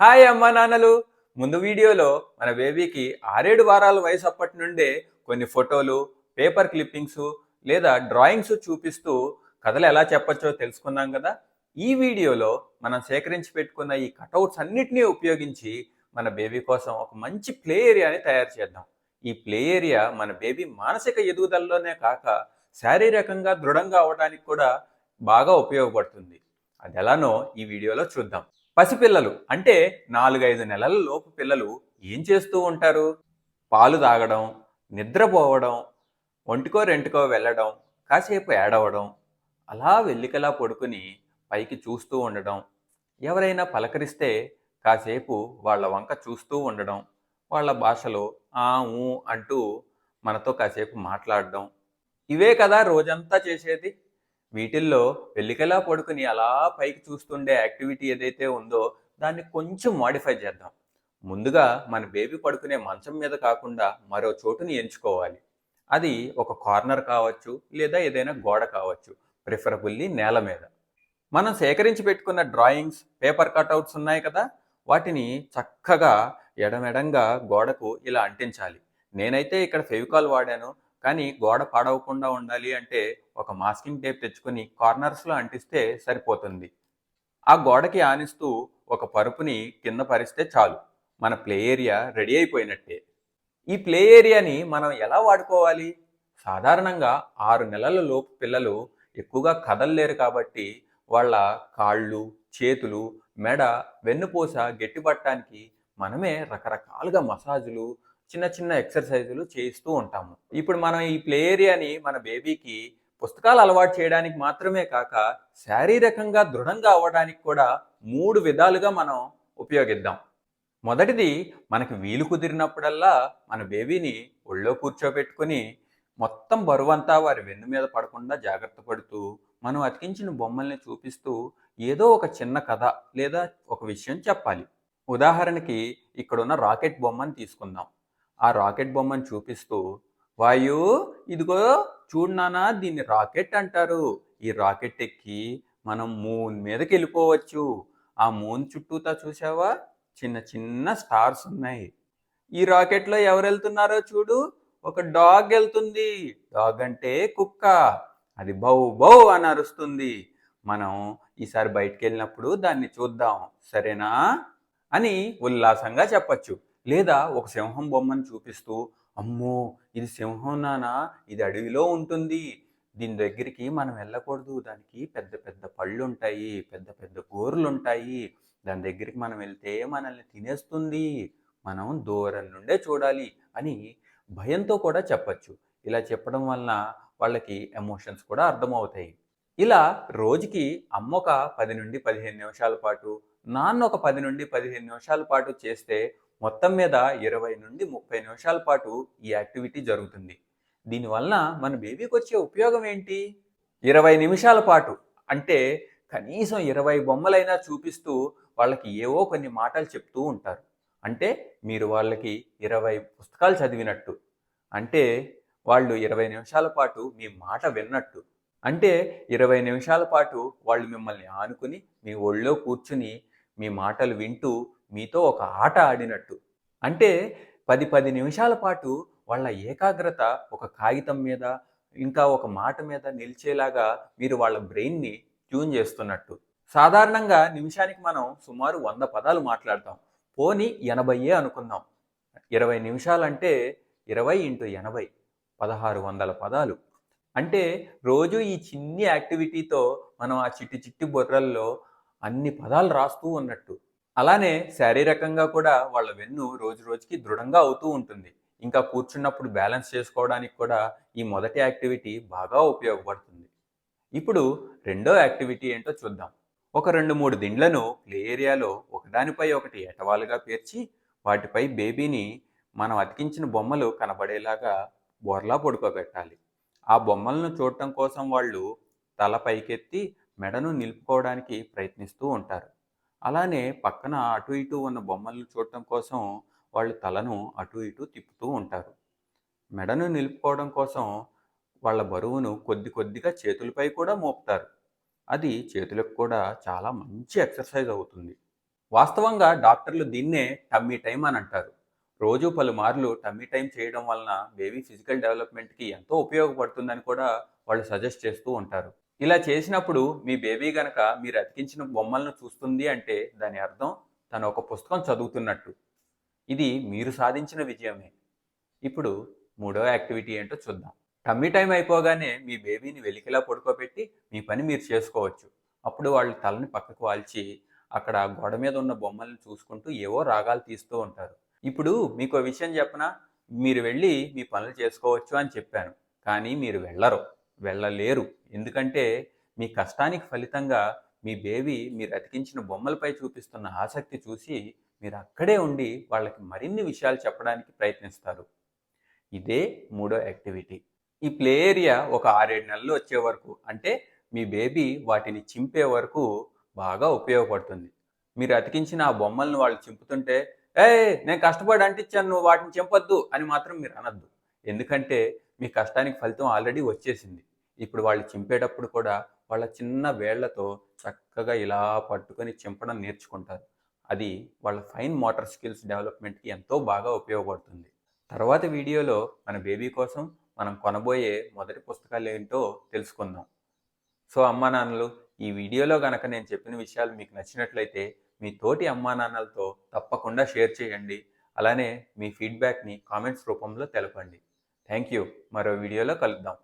Hi అమ్మా నాన్నలు. ముందు వీడియోలో మన బేబీకి ఆరేడు వారాల వయసు అప్పటి నుండే కొన్ని ఫోటోలు పేపర్ క్లిప్పింగ్స్ లేదా డ్రాయింగ్స్ చూపిస్తూ కథలు ఎలా చెప్పచ్చో తెలుసుకున్నాం కదా? ఈ వీడియోలో మనం సేకరించి పెట్టుకున్న ఈ కటౌట్స్ అన్నిటినీ ఉపయోగించి మన బేబీ కోసం ఒక మంచి ప్లే ఏరియాని తయారు చేద్దాం. ఈ ప్లే ఏరియా మన బేబీ మానసిక ఎదుగుదలలోనే కాక శారీరకంగా దృఢంగా అవడానికి కూడా బాగా ఉపయోగపడుతుంది. అది ఎలానో ఈ వీడియోలో చూద్దాం. పసిపిల్లలు. అంటే నాలుగైదు నెలల లోపు పిల్లలు ఏం చేస్తూ ఉంటారు? పాలు తాగడం నిద్రపోవడం ఒంటికో రెంటికో వెళ్ళడం కాసేపు ఏడవడం అలా వెల్లికలా పడుకుని పైకి చూస్తూ ఉండడం ఎవరైనా పలకరిస్తే కాసేపు వాళ్ళ వంక చూస్తూ ఉండడం వాళ్ళ భాషలో ఆ ఊ అంటూ మనతో కాసేపు మాట్లాడడం. ఇవే కదా రోజంతా చేసేది? వీటిల్లో వెల్లికలా పడుకుని అలా పైకి చూస్తుండే యాక్టివిటీ ఏదైతే ఉందో దాన్ని కొంచెం మాడిఫై చేద్దాం. ముందుగా మన బేబీ పడుకునే మంచం మీద కాకుండా మరో చోటుని ఎంచుకోవాలి. అది ఒక కార్నర్ కావచ్చు లేదా ఏదైనా గోడ కావచ్చు ప్రిఫరబుల్లీ నేల మీద. మనం సేకరించి పెట్టుకున్న డ్రాయింగ్స్ పేపర్ కట్అవుట్స్ ఉన్నాయి కదా? వాటిని చక్కగా ఎడమెడంగా గోడకు ఇలా అంటించాలి. నేనైతే ఇక్కడ ఫెవికాల్ వాడాను కానీ గోడ పాడవకుండా ఉండాలి అంటే ఒక మాస్కింగ్ టేప్ తెచ్చుకొని కార్నర్స్లో అంటిస్తే సరిపోతుంది. ఆ గోడకి ఆనిస్తూ ఒక పరుపుని కింద పరిస్తే చాలు. మన ప్లే ఏరియా రెడీ అయిపోయినట్టే. ఈ ప్లే ఏరియాని మనం ఎలా వాడుకోవాలి? సాధారణంగా ఆరు నెలల లోపు పిల్లలు ఎక్కువగా కదలలేరు కాబట్టి వాళ్ళ కాళ్ళు చేతులు మెడ వెన్నుపూస గట్టిపట్టడానికి మనమే రకరకాలుగా మసాజులు చిన్న చిన్న ఎక్సర్సైజులు చేయిస్తూ ఉంటాము. ఇప్పుడు మనం ఈ ప్లే ఏరియాని మన బేబీకి పుస్తకాలు అలవాటు చేయడానికి మాత్రమే కాక శారీరకంగా దృఢంగా అవ్వడానికి కూడా మూడు విధాలుగా మనం ఉపయోగిద్దాం. మొదటిది మనకి వీలు కుదిరినప్పుడల్లా మన బేబీని ఒళ్ళో కూర్చోబెట్టుకుని మొత్తం బరువంతా వారి వెన్ను మీద పడకుండా జాగ్రత్త పడుతూ మనం అతికించిన బొమ్మల్ని చూపిస్తూ ఏదో ఒక చిన్న కథ లేదా ఒక విషయం చెప్పాలి. ఉదాహరణకి ఇక్కడున్న రాకెట్ బొమ్మని తీసుకుందాం. ఆ రాకెట్ బొమ్మను చూపిస్తూ వాయు ఇదిగో చూడు నానా దీన్ని రాకెట్ అంటారు. ఈ రాకెట్ ఎక్కి మనం మూన్ మీదకి వెళ్ళిపోవచ్చు. ఆ మూన్ చుట్టూతా చూసావా చిన్న చిన్న స్టార్స్ ఉన్నాయి. ఈ రాకెట్లో ఎవరు వెళ్తున్నారో చూడు. ఒక డాగ్ వెళ్తుంది. డాగ్ అంటే కుక్క. అది బౌ బౌ అని అరుస్తుంది. మనం ఈసారి బయటికి వెళ్ళినప్పుడు దాన్ని చూద్దాం. సరేనా? అని ఉల్లాసంగా చెప్పచ్చు. లేదా ఒక సింహం బొమ్మను చూపిస్తూ అమ్మో! ఇది సింహంనానా? ఇది అడవిలో ఉంటుంది. దీని దగ్గరికి మనం వెళ్ళకూడదు. దానికి పెద్ద పెద్ద పళ్ళు ఉంటాయి పెద్ద పెద్ద గోర్లు ఉంటాయి దాని దగ్గరికి మనం వెళ్తే మనల్ని తినేస్తుంది. మనం దూరం నుండే చూడాలి అని భయంతో కూడా చెప్పచ్చు. ఇలా చెప్పడం వలన వాళ్ళకి ఎమోషన్స్ కూడా అర్థమవుతాయి. ఇలా రోజుకి అమ్మ ఒక పది నుండి పదిహేను నిమిషాల పాటు నాన్న ఒక పది నుండి పదిహేను నిమిషాల పాటు చేస్తే మొత్తం మీద ఇరవై నుండి ముప్పై నిమిషాల పాటు ఈ యాక్టివిటీ జరుగుతుంది. దీనివలన మన బేబీకి వచ్చే ఉపయోగం ఏంటి? ఇరవై నిమిషాల పాటు అంటే కనీసం ఇరవై బొమ్మలైనా చూపిస్తూ వాళ్ళకి ఏవో కొన్ని మాటలు చెప్తూ ఉంటారు. అంటే మీరు వాళ్ళకి ఇరవై పుస్తకాలు చదివినట్టు. అంటే వాళ్ళు ఇరవై నిమిషాల పాటు మీ మాట విన్నట్టు. అంటే ఇరవై నిమిషాల పాటు వాళ్ళు మిమ్మల్ని ఆనుకుని మీ ఒళ్ళో కూర్చుని మీ మాటలు వింటూ మీతో ఒక ఆట ఆడినట్టు. అంటే పది పది నిమిషాల పాటు వాళ్ళ ఏకాగ్రత ఒక కాగితం మీద ఇంకా ఒక మాట మీద నిలిచేలాగా మీరు వాళ్ళ బ్రెయిన్ని ట్యూన్ చేస్తున్నట్టు. సాధారణంగా నిమిషానికి మనం సుమారు వంద పదాలు మాట్లాడతాం. పోని ఎనభైయే అనుకుందాం. ఇరవై నిమిషాలంటే ఇరవై ఇంటూ ఎనభై పదహారు వందల పదాలు. అంటే రోజు ఈ చిన్ని యాక్టివిటీతో మనం ఆ చిట్టి చిట్టి బొర్రల్లో అన్ని పదాలు రాస్తూ ఉన్నట్టు. అలానే శారీరకంగా కూడా వాళ్ళ వెన్ను రోజు రోజుకి దృఢంగా అవుతూ ఉంటుంది. ఇంకా కూర్చున్నప్పుడు బ్యాలెన్స్ చేసుకోవడానికి కూడా ఈ మొదటి యాక్టివిటీ బాగా ఉపయోగపడుతుంది. ఇప్పుడు రెండో యాక్టివిటీ ఏంటో చూద్దాం. ఒక రెండు మూడు దిండ్లను ప్లే ఏరియాలో ఒకదానిపై ఒకటి ఎటవాలుగా పేర్చి వాటిపై బేబీని మనం అతికించిన బొమ్మలు కనబడేలాగా బోర్లా పడుకోబెట్టాలి. ఆ బొమ్మలను చూడటం కోసం వాళ్ళు తల పైకెత్తి మెడను నిలుపుకోవడానికి ప్రయత్నిస్తూ ఉంటారు. అలానే పక్కన అటు ఇటు ఉన్న బొమ్మలను చూడటం కోసం వాళ్ళు తలను అటు ఇటు తిప్పుతూ ఉంటారు. మెడను నిలుపుకోవడం కోసం వాళ్ళ బరువును కొద్ది కొద్దిగా చేతులపై కూడా మోపుతారు. అది చేతులకు కూడా చాలా మంచి ఎక్సర్సైజ్ అవుతుంది. వాస్తవంగా డాక్టర్లు దీన్నే టమ్మీ టైం అని అంటారు. రోజు పలుమార్లు టమ్మీ టైం చేయడం వలన బేబీ ఫిజికల్ డెవలప్మెంట్కి ఎంతో ఉపయోగపడుతుందని కూడా వాళ్ళు సజెస్ట్ చేస్తూ ఉంటారు. ఇలా చేసినప్పుడు మీ బేబీ గనక మీరు అతికించిన బొమ్మలను చూస్తుంది అంటే దాని అర్థం తను ఒక పుస్తకం చదువుతున్నట్టు. ఇది మీరు సాధించిన విజయమే. ఇప్పుడు మూడో యాక్టివిటీ ఏంటో చూద్దాం. టమ్మీ టైం అయిపోగానే మీ బేబీని వెలికిలా పడుకోబెట్టి మీ పని మీరు చేసుకోవచ్చు. అప్పుడు వాళ్ళు తలని పక్కకు వాల్చి అక్కడ గోడ మీద ఉన్న బొమ్మల్ని చూసుకుంటూ ఏవో రాగాలు తీస్తూ ఉంటారు. ఇప్పుడు మీకు విషయం చెప్పనా? మీరు వెళ్ళి మీ పనులు చేసుకోవచ్చు అని చెప్పాను. కానీ మీరు వెళ్ళరు. వెళ్ళలేరు. ఎందుకంటే మీ కష్టానికి ఫలితంగా మీ బేబీ మీరు అతికించిన బొమ్మలపై చూపిస్తున్న ఆసక్తి చూసి మీరు అక్కడే ఉండి వాళ్ళకి మరిన్ని విషయాలు చెప్పడానికి ప్రయత్నిస్తారు. ఇదే మూడో యాక్టివిటీ. ఈ ప్లే ఏరియా ఒక ఆరేడు నెలలు వచ్చే వరకు అంటే మీ బేబీ వాటిని చింపే వరకు బాగా ఉపయోగపడుతుంది. మీరు అతికించిన ఆ బొమ్మలను వాళ్ళు చింపుతుంటే ఏ నేను కష్టపడి అంటించాను నువ్వు వాటిని చింపొద్దు అని మాత్రం మీరు అనద్దు. ఎందుకంటే మీ కష్టానికి ఫలితం ఆల్రెడీ వచ్చేసింది. ఇప్పుడు వాళ్ళు చింపేటప్పుడు కూడా వాళ్ళ చిన్న వేళ్ళతో చక్కగా ఇలా పట్టుకొని చింపడం నేర్చుకుంటారు. అది వాళ్ళ ఫైన్ మోటార్ స్కిల్స్ డెవలప్మెంట్కి ఎంతో బాగా ఉపయోగపడుతుంది. తర్వాత వీడియోలో మన బేబీ కోసం మనం కొనబోయే మొదటి పుస్తకాలు ఏంటో తెలుసుకుందాం. సో అమ్మా నాన్నలు ఈ వీడియోలో గనక నేను చెప్పిన విషయాలు మీకు నచ్చినట్లయితే మీ తోటి అమ్మా నాన్నలతో తప్పకుండా షేర్ చేయండి. అలానే మీ ఫీడ్బ్యాక్ని కామెంట్స్ రూపంలో తెలపండి. థ్యాంక్ యూ మరో వీడియోలో కలుద్దాం.